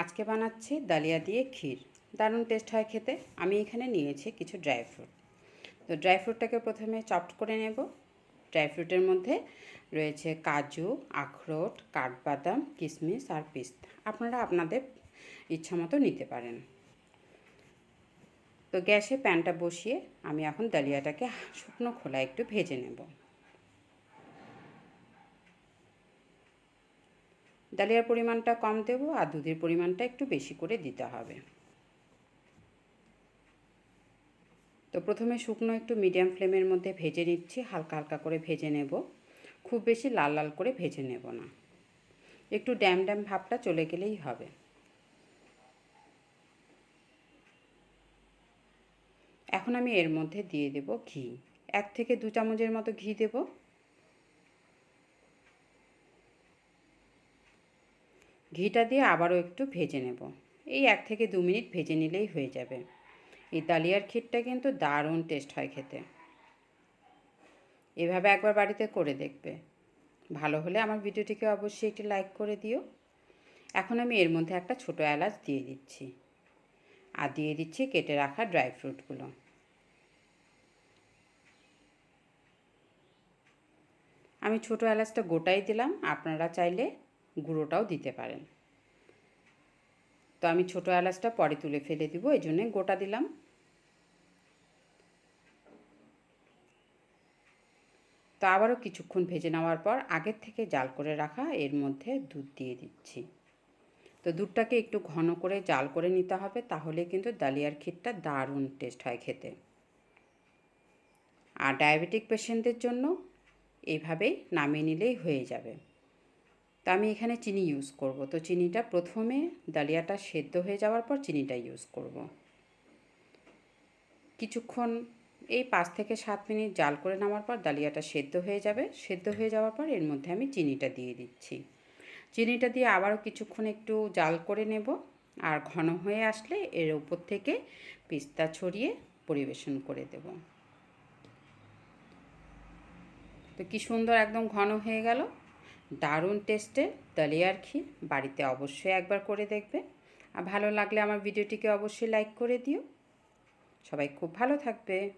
আজকে বানাচ্ছি ডালিয়া দিয়ে ক্ষীর। দারুণ টেস্ট হয় খেতে। আমি এখানে নিয়েছি কিছু ড্রাই ফ্রুট তো ড্রাই ফ্রুটটাকে প্রথমে চপড করে নেব। ড্রাই ফ্রুটের মধ্যে রয়েছে কাজু, আখরোট, কাঠবাদাম, কিশমিশ আর পিস্তা। আপনারা আপনাদের ইচ্ছা মতো নিতে পারেন। তো গ্যাসে প্যানটা বসিয়ে আমি এখন ডালিয়াটাকে শুকনো খোলা একটু ভেজে নেব। ডালিয়ার পরিমাণটা কম দেব আর দুধের পরিমাণটা একটু বেশি করে দিতে হবে। তো প্রথমে শুকনো একটু মিডিয়াম ফ্লেমের মধ্যে ভেজে নিচ্ছি, হালকা হালকা করে ভেজে নেব। খুব বেশি লাল লাল করে ভেজে নেব না। একটু ড্যাম ড্যাম ভাবটা চলে গেলেই হবে। এখন আমি এর মধ্যে দিয়ে দেব ঘি। এক থেকে দু চামচের মতো ঘি দেব। ঘিটা দিয়ে আবারও একটু ভেজে নেব। এই এক থেকে দু মিনিট ভেজে নিলেই হয়ে যাবে। এই ডালিয়ার ক্ষীরটা কিন্তু দারুণ টেস্ট হয় খেতে। এভাবে একবার বাড়িতে করে দেখবে। ভালো হলে আমার ভিডিওটিকে অবশ্যই একটি লাইক করে দিও। এখন আমি এর মধ্যে একটা ছোটো এলাচ দিয়ে দিচ্ছি। আর দিয়ে দিচ্ছি কেটে রাখা ড্রাই ফ্রুটগুলো। আমি ছোটো এলাচটা গোটাই দিলাম। আপনারা চাইলে গুঁড়োটাও দিতে পারেন। তো আমি ছোটো এলাচটা পরে তুলে ফেলে দিব, এই জন্যে গোটা দিলাম। তো আবারও কিছুক্ষণ ভেজে নেওয়ার পর আগের থেকে জাল করে রাখা এর মধ্যে দুধ দিয়ে দিচ্ছি। তো দুধটাকে একটু ঘন করে জাল করে নিতে হবে, তাহলে কিন্তু ডালিয়ার ক্ষীরটা দারুণ টেস্ট হয় খেতে। আর ডায়াবেটিক পেশেন্টদের জন্য এইভাবেই নামিয়ে নিলেই হয়ে যাবে। তা আমি এখানে চিনি ইউজ করব। তো চিনিটা প্রথমে ডালিয়াটা সেদ্ধ হয়ে যাওয়ার পর চিনিটা ইউজ করব। কিছুক্ষণ, এই পাঁচ থেকে সাত মিনিট জাল করে নেওয়ার পর ডালিয়াটা সেদ্ধ হয়ে যাবে। সেদ্ধ হয়ে যাওয়ার পর এর মধ্যে আমি চিনিটা দিয়ে দিচ্ছি। চিনিটা দিয়ে আবারও কিছুক্ষণ একটু জাল করে নেব। আর ঘন হয়ে আসলে এর উপর থেকে পিস্তা ছড়িয়ে পরিবেশন করে দেব। তো কী সুন্দর একদম ঘন হয়ে গেল। দারুণ টেস্টে দলিয়ার ক্ষীর বাড়িতে অবশ্যই একবার করে দেখবে। আর ভালো লাগলে আমার ভিডিওটিকে অবশ্যই লাইক করে দিও। সবাই খুব ভালো থাকবে।